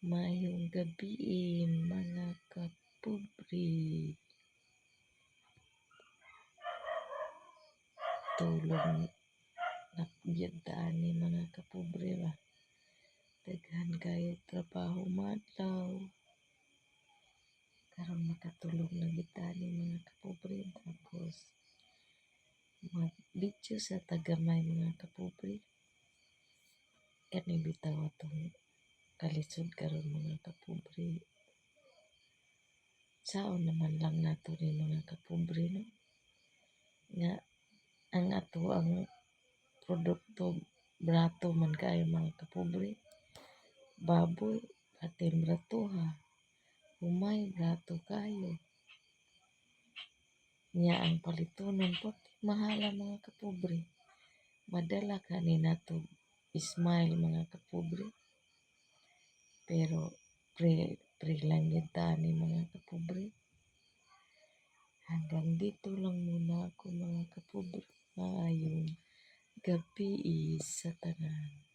Mayong gabi mga kapubri. Tulong nakbyag ani mga kapubri ba. Daghan kayo trabaho madlaw. Karon makatulog na gitani mga kapubri tapos mag-video sa tagamay mga kapubri. Kani bitaw atong kalisod karon mga kapubri. Saon naman lang nato ni mga kapubri no. Nga ang ato ang produkto barato man kaayo mga kapubri. Baboy batin beratuha. Humay barato kaayo. Nya ang palitonon puti mahala mga kapubri. Madala kani nato ismail mga kapubri. Pero pre pre lang gyud ta ani mga kapubri. Hanggang dito lang muna ako mga kapubri. Maayong gabi sa tanan.